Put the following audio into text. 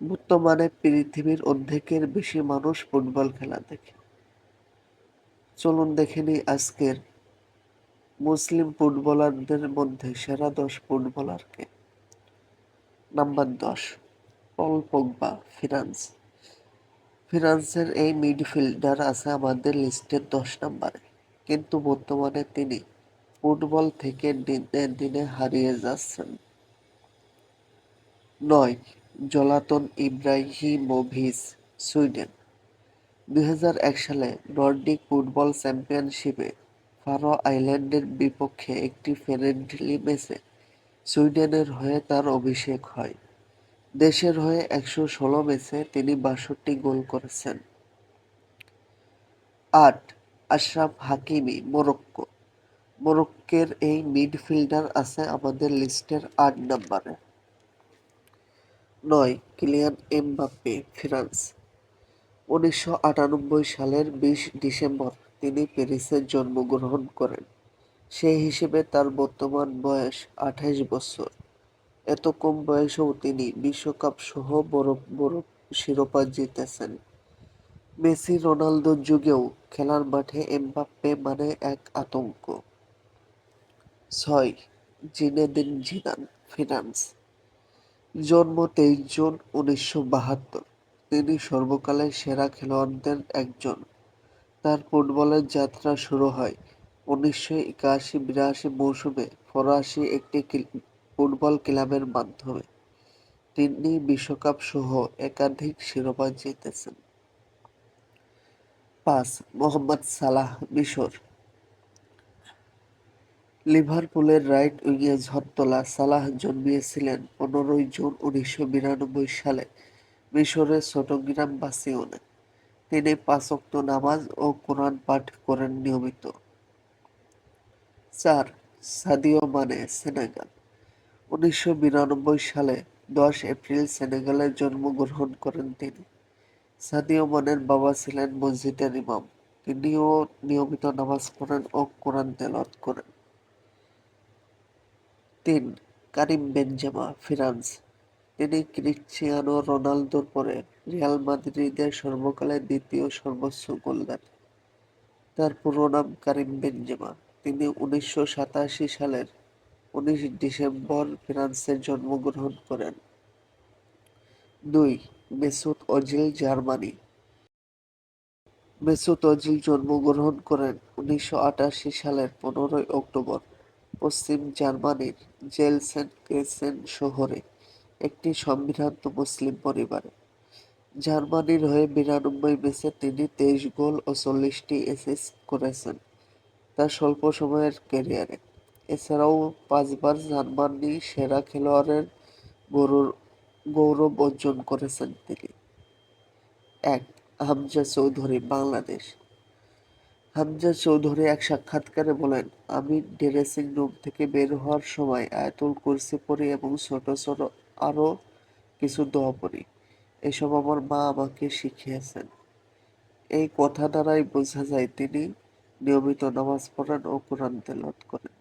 বর্তমানে পৃথিবীর অর্ধেকের বেশি মানুষ ফুটবল খেলা দেখে। চলুন দেখে নিই আজকের মুসলিম ফুটবলারদের মধ্যে সেরা দশ ফুটবলারকে। নাম্বার দশ, পল পগবা ফিনান্স ফিনান্সের এই মিডফিল্ডার আছে আমাদের লিস্টের দশ নম্বরে। কিন্তু বর্তমানে তিনি ফুটবল থেকে দিনে দিনে হারিয়ে যাচ্ছেন। নয় জলাতন ইব্রাহিমোভিচ, সুইডেন। দুই হাজার এক সালে নর্ডিক ফুটবল চ্যাম্পিয়নশিপে ফারো আইল্যান্ডের বিপক্ষে একটি ফ্রেন্ডলি ম্যাচে সুইডেনের হয়ে তার অভিষেক হয়। দেশের হয়ে একশো ষোলো ম্যাচে তিনি বাষট্টি গোল করেছেন। আট, আশরাফ হাকিমি, মোরক্কো। মোরক্কের এই মিডফিল্ডার আছে আমাদের লিস্টের আট নম্বরে। নয়, কিলিয়ান এমবাপ্পে, ফ্রান্স। উনিশশো আটানব্বই সালের বিশ ডিসেম্বর তিনি প্যারিসে জন্মগ্রহণ করেন। সেই হিসেবে তার বর্তমান বয়স আঠাইশ বছর। এত কম বয়সেও তিনি বিশ্বকাপ সহ বড় বড় শিরোপা জিতেছেন। মেসি রোনালদোর যুগেও খেলার মাঠে এমবাপ্পে মানে এক আতঙ্ক। ছয়, জিনেদিন জিদান ফিনান্স জন্ম তেইশ জুন উনিশশো বাহাত্তর। তিনি সর্বকালের সেরা খেলোয়াড়দের একজন। তার ফুটবলের যাত্রা শুরু হয় উনিশশো একাশি বিরাশি মৌসুমে ফরাসি একটি ফুটবল ক্লাবের মাধ্যমে। তিনি বিশ্বকাপ সহ একাধিক শিরোপা জিতেছেন। পাঁচ, মোহাম্মদ সালাহ মিশর। লিভারপুলের রাইট উইংয়ে ঝড়তলা সালাহ জন্মিয়েছিলেন পনেরোই জুন উনিশশো বিরানব্বই সালে মিশরের চট্টগ্রাম বাসিওনে। তিনি পাঁচক্ত নামাজ ও কোরআন পাঠ করেন নিয়মিত। চার, সাদিও মানে সেনেগাল। উনিশশো বিরানব্বই সালে দশ এপ্রিল সেনেগালে জন্মগ্রহণ করেন তিনি। সাদিও মানের বাবা ছিলেন মসজিদের ইমাম। তিনিও নিয়মিত নামাজ পড়েন ও কোরআন তেলত করেন। তিন, কারিম বেনজেমা, ফিরান্স। তিনি ক্রিশ্চিয়ানো রোনালদোর পরে রিয়াল মাদ্রিদের সর্বকালের দ্বিতীয় সর্বোচ্চ গোলদার তার পুরো নাম কারিম বেনজেমা। তিনি উনিশশো সাতাশি সালের উনিশ ডিসেম্বর ফ্রান্সে জন্মগ্রহণ করেন। দুই Mesut Ozil, Germany. Mesut Ozil জন্মগ্রহণ করেন উনিশশো আটাশি সালের পনেরোই অক্টোবর। পশ্চিম জার্মানির জেলসেন কেসেন শহরে একটি সম্ভ্রান্ত মুসলিম পরিবারে। জার্মানির হয়ে বিরানব্বই ম্যাচে তিনি তেইশ গোল ও চল্লিশটি অ্যাসিস্ট করেছেন তার স্বল্প সময়ের ক্যারিয়ারে। এছাড়াও পাঁচবার জার্মানি সেরা খেলোয়াড়ের গৌরব অর্জন করেছেন তিনি। এক, হামজা চৌধুরী, বাংলাদেশ। হামজা চৌধুরী এক সাক্ষাৎকারে বলেন, আমি ড্রেসিং রুম থেকে বের হওয়ার সময় আয়তুল কুরসি পড়ি এবং ছোট ছোট আরও কিছু দোয়া পড়ি। এসব আমার মা আমাকে শিখিয়েছেন। এই কথা দ্বারাই বোঝা যায় তিনি নিয়মিত নামাজ পড়েন ও কোরআন তেলত করেন।